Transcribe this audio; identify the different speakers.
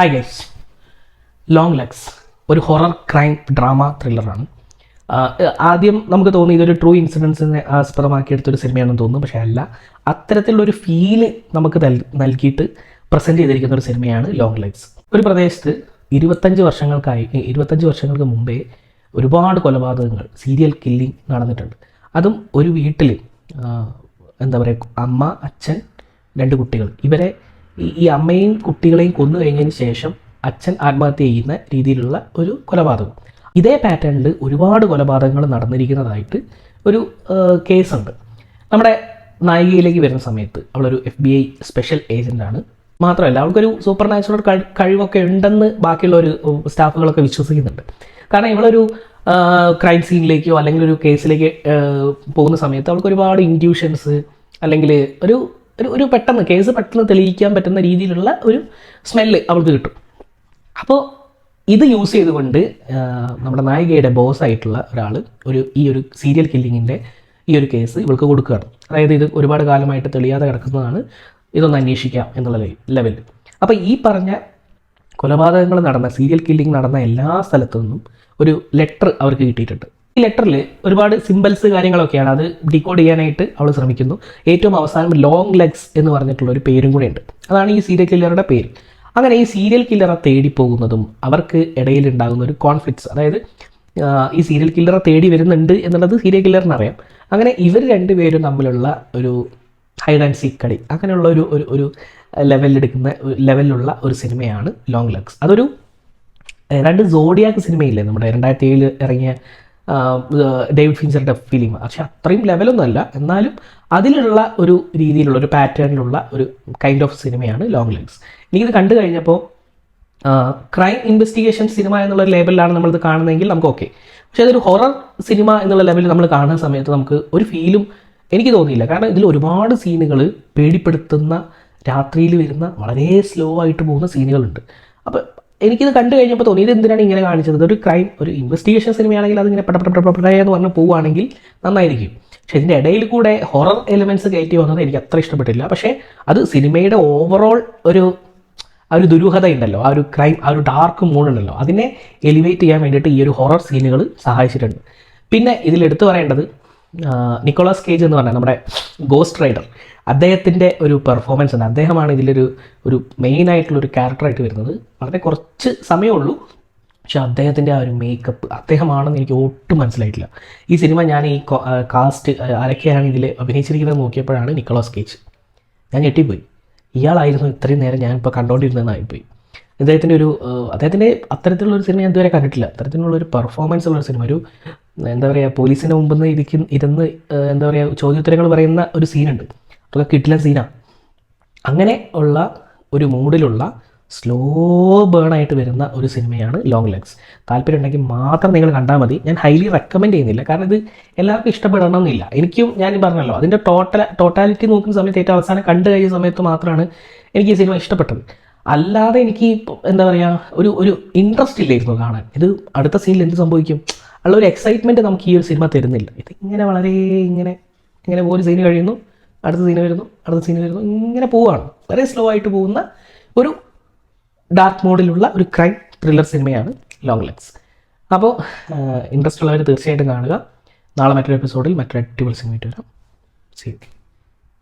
Speaker 1: Hi guys long legs ഒരു horror crime drama ത്രില്ലറാണ് ആദ്യം നമുക്ക് തോന്നി ഇതൊരു ട്രൂ ഇൻസിഡൻസിനെ ആസ്പദമാക്കിയെടുത്തൊരു സിനിമയാണെന്ന് തോന്നുന്നു. പക്ഷേ അല്ല അത്തരത്തിലുള്ളൊരു ഫീൽ നമുക്ക് നൽ- നൽകിയിട്ട് പ്രസന്റ് ചെയ്തിരിക്കുന്ന ഒരു സിനിമയാണ് ലോങ് ലെഗ്സ് ഒരു പ്രദേശത്ത് ഇരുപത്തഞ്ച് വർഷങ്ങൾക്കായി ഇരുപത്തഞ്ച് വർഷങ്ങൾക്ക് മുമ്പേ ഒരുപാട് കൊലപാതകങ്ങൾ സീരിയൽ കില്ലിംഗ് നടന്നിട്ടുണ്ട്. അതും ഒരു വീട്ടിൽ എന്താ പറയുക അമ്മ അച്ഛൻ രണ്ട് കുട്ടികൾ. ഇവരെ ഈ- ഈ അമ്മയും കുട്ടികളെയും കൊന്നു കഴിഞ്ഞതിന് ശേഷം അച്ഛൻ ആത്മഹത്യ ചെയ്യുന്ന രീതിയിലുള്ള ഒരു കൊലപാതകം. ഇതേ പാറ്റേണിൽ ഒരുപാട് കൊലപാതകങ്ങൾ നടന്നിരിക്കുന്നതായിട്ട് ഒരു കേസുണ്ട്. നമ്മുടെ നായികയിലേക്ക് വരുന്ന സമയത്ത് അവളൊരു എഫ് ബി ഐ സ്പെഷ്യൽ ഏജന്റാണ് മാത്രമല്ല അവൾക്കൊരു സൂപ്പർ നാച്ചുറൽ കഴിവൊക്കെ ഉണ്ടെന്ന് ബാക്കിയുള്ള ഒരു സ്റ്റാഫുകളൊക്കെ വിശ്വസിക്കുന്നുണ്ട്. കാരണം ഇവളൊരു ക്രൈം സീനിലേക്കോ അല്ലെങ്കിൽ ഒരു കേസിലേക്ക് പോകുന്ന സമയത്ത് അവൾക്ക് ഒരുപാട് ഇൻഡ്യൂഷൻസ് അല്ലെങ്കിൽ ഒരു ഒരു ഒരു പെട്ടെന്ന് കേസ് പെട്ടെന്ന് തെളിയിക്കാൻ പറ്റുന്ന രീതിയിലുള്ള ഒരു സ്മെല്ല് അവൾക്ക് കിട്ടും. അപ്പോൾ ഇത് യൂസ് ചെയ്തുകൊണ്ട് നമ്മുടെ നായികയുടെ ബോസ് ആയിട്ടുള്ള ഒരാൾ ഒരു ഈ ഒരു സീരിയൽ കില്ലിങ്ങിന്റെ ഈ ഒരു കേസ് ഇവൾക്ക് കൊടുക്കുകയാണ്. അതായത് ഇത് ഒരുപാട് കാലമായിട്ട് തെളിയാതെ കിടക്കുന്നതാണ്. ഇതൊന്ന് അന്വേഷിക്കാം എന്നുള്ള ലെവലിൽ അപ്പോൾ ഈ പറഞ്ഞ കൊലപാതകങ്ങൾ നടന്ന സീരിയൽ കില്ലിംഗ് നടന്ന എല്ലാ സ്ഥലത്തു നിന്നും ഒരു ലെറ്റർ അവർക്ക് കിട്ടിയിട്ടുണ്ട്. ഈ ലെറ്ററിൽ ഒരുപാട് സിമ്പിൾസ് കാര്യങ്ങളൊക്കെയാണ് അത് ഡീകോഡ് ചെയ്യാനായിട്ട് അവൾ ശ്രമിക്കുന്നു. ഏറ്റവും അവസാനം ലോങ് ലെഗ്സ് എന്ന് പറഞ്ഞിട്ടുള്ള ഒരു പേരും കൂടെ ഉണ്ട്. അതാണ് ഈ സീരിയൽ കില്ലറുടെ പേര്. അങ്ങനെ ഈ സീരിയൽ കില്ലറെ തേടി പോകുന്നതും അവർക്ക് ഇടയിൽ ഉണ്ടാകുന്ന ഒരു കോൺഫ്ലിക്ട്സ് അതായത് ഈ സീരിയൽ കില്ലറെ തേടി വരുന്നുണ്ട് എന്നുള്ളത് സീരിയൽ കില്ലറിന് അറിയാം. അങ്ങനെ ഇവർ രണ്ടുപേരും തമ്മിലുള്ള ഒരു ഹൈഡ് ആൻഡ് സീക്ക് കളി അങ്ങനെയുള്ള ഒരു ഒരു ഒരു ലെവലിലെടുക്കുന്ന ലെവലിലുള്ള ഒരു സിനിമയാണ് ലോങ് ലെഗ്സ് അതൊരു രണ്ട് സോഡിയാക്ക് സിനിമയില്ലേ നമ്മുടെ രണ്ടായിരത്തി ഏഴിൽ ഇറങ്ങിയ ഡേവിഡ് ഫിൻസറിന്റെ ഫിലിം പക്ഷെ അത്രയും ലെവലൊന്നും അല്ല. എന്നാലും അതിലുള്ള ഒരു രീതിയിലുള്ള ഒരു പാറ്റേണിലുള്ള ഒരു കൈൻഡ് ഓഫ് സിനിമയാണ് ലോങ് ലെഗ്സ് എനിക്കിത് കണ്ടു കഴിഞ്ഞപ്പോൾ ക്രൈം ഇൻവെസ്റ്റിഗേഷൻ സിനിമ എന്നുള്ള ലേബലിലാണ് നമ്മളിത് കാണുന്നതെങ്കിൽ നമുക്ക് ഓക്കെ പക്ഷെ അതൊരു ഹൊറർ സിനിമ എന്നുള്ള ലെവലിൽ നമ്മൾ കാണുന്ന സമയത്ത് നമുക്ക് ഒരു ഫീലും എനിക്ക് തോന്നിയില്ല. കാരണം ഇതിൽ ഒരുപാട് സീനുകൾ പേടിപ്പെടുത്തുന്ന രാത്രിയിൽ വരുന്ന വളരെ സ്ലോ ആയിട്ട് പോകുന്ന സീനുകളുണ്ട് അപ്പോൾ എനിക്കിത് കണ്ടു കഴിഞ്ഞപ്പോൾ തോന്നി ഇത് എന്തിനാണ് ഇങ്ങനെ കാണിച്ചത്? ഒരു ക്രൈം ഒരു ഇൻവെസ്റ്റിഗേഷൻ സിനിമയാണെങ്കിൽ അതിങ്ങനെ എന്ന് പറഞ്ഞ് പോവുകയാണെങ്കിൽ നന്നായിരിക്കും. പക്ഷേ ഇതിന്റെ ഇടയിൽ കൂടെ ഹൊറർ എലിമെന്റ്സ് കയറ്റി വന്നത് എനിക്ക് അത്ര ഇഷ്ടപ്പെട്ടില്ല. പക്ഷേ അത് സിനിമയുടെ ഓവറോൾ ഒരു ആ ഒരു ദുരൂഹത ഉണ്ടല്ലോ. ആ ഒരു ക്രൈം ആ ഒരു ഡാർക്ക് മൂഡ് ഉണ്ടല്ലോ. അതിനെ എലിവേറ്റ് ചെയ്യാൻ വേണ്ടിയിട്ട് ഈ ഒരു ഹൊറർ സീനുകൾ സഹായിച്ചിട്ടുണ്ട്. പിന്നെ ഇതിൽ എടുത്തു പറയേണ്ടത് നിക്കോളാസ് കേജ് എന്ന് പറഞ്ഞാൽ നമ്മുടെ ഗോസ്റ്റ് റൈഡർ അദ്ദേഹത്തിന്റെ ഒരു പെർഫോമൻസ് ഉണ്ട് അദ്ദേഹമാണ് ഇതിലൊരു ഒരു മെയിൻ ആയിട്ടുള്ള ഒരു ക്യാരക്ടറായിട്ട് വരുന്നത്. വളരെ കുറച്ച് സമയമുള്ളൂ. പക്ഷെ അദ്ദേഹത്തിന്റെ ആ ഒരു മേക്കപ്പ് അദ്ദേഹമാണെന്ന് എനിക്ക് ഒട്ടും മനസ്സിലായിട്ടില്ല. ഈ സിനിമ ഞാൻ ഈ കാസ്റ്റ് ആരൊക്കെയാണ് ഇതിൽ അഭിനയിച്ചിരിക്കുന്നത് നോക്കിയപ്പോഴാണ് നിക്കോളാസ് കേച്ച് ഞാൻ ഞെട്ടിപ്പോയി. ഇയാളായിരുന്നു ഇത്രയും നേരം ഞാനിപ്പോൾ കണ്ടുകൊണ്ടിരുന്നതായിപ്പോയി അദ്ദേഹത്തിന്റെ ഒരു അദ്ദേഹത്തിന്റെ അത്തരത്തിലുള്ള ഒരു സിനിമ ഞാൻ ഇതുവരെ കണ്ടിട്ടില്ല. അത്തരത്തിലുള്ള ഒരു പെർഫോമൻസ് ഉള്ള ഒരു സിനിമ ഒരു എന്താ പറയുക പോലീസിന്റെ മുമ്പിൽ നിന്ന് ഇരിക്കുന്ന ഇരുന്ന് എന്താ പറയുക ചോദ്യോത്തരങ്ങൾ പറയുന്ന ഒരു സീനുണ്ട് അതൊക്കെ കിട്ടില്ല സീനാണ് അങ്ങനെ ഉള്ള ഒരു മൂഡിലുള്ള സ്ലോ ബേൺ ആയിട്ട് വരുന്ന ഒരു സിനിമയാണ് ലോങ് ലെഗ്സ് താല്പര്യം ഉണ്ടെങ്കിൽ മാത്രം നിങ്ങൾ കണ്ടാൽ മതി. ഞാൻ ഹൈലി റെക്കമെൻഡ് ചെയ്യുന്നില്ല. കാരണം ഇത് എല്ലാവർക്കും ഇഷ്ടപ്പെടണമെന്നില്ല. എനിക്കും ഞാൻ പറഞ്ഞല്ലോ അതിന്റെ ടോട്ടൽ ടോട്ടാലിറ്റി നോക്കുന്ന സമയത്ത് ഏറ്റവും അവസാനം കണ്ടു കഴിഞ്ഞ സമയത്ത് മാത്രമാണ് എനിക്ക് ഈ സിനിമ ഇഷ്ടപ്പെട്ടത്. അല്ലാതെ എനിക്ക് എന്താ പറയുക ഒരു ഒരു ഇൻട്രസ്റ്റ് ഇല്ലായിരുന്നു കാണാൻ. ഇത് അടുത്ത സീനിൽ എന്ത് സംഭവിക്കും? ഉള്ള ഒരു എക്സൈറ്റ്മെന്റ് നമുക്ക് ഈ ഒരു സിനിമ തരുന്നില്ല. ഇത് ഇങ്ങനെ വളരെ ഇങ്ങനെ ഇങ്ങനെ ഒരു സീൻ കഴിയുന്നു. അടുത്ത സീൻ വരുന്നു അടുത്ത സീൻ വരുന്നു. ഇങ്ങനെ പോവുകയാണ് വളരെ സ്ലോ ആയിട്ട് പോകുന്ന ഒരു ഡാർക്ക് മോഡിലുള്ള ഒരു ക്രൈം ത്രില്ലർ സിനിമയാണ് ലോങ് ലെഗ്സ് അപ്പോൾ ഇൻട്രസ്റ്റ് ഉള്ളവർ തീർച്ചയായിട്ടും കാണുക. നാളെ മറ്റൊരു എപ്പിസോഡിൽ മറ്റൊരു അടിപൊളി സിനിമയായിട്ട് വരാം. സീ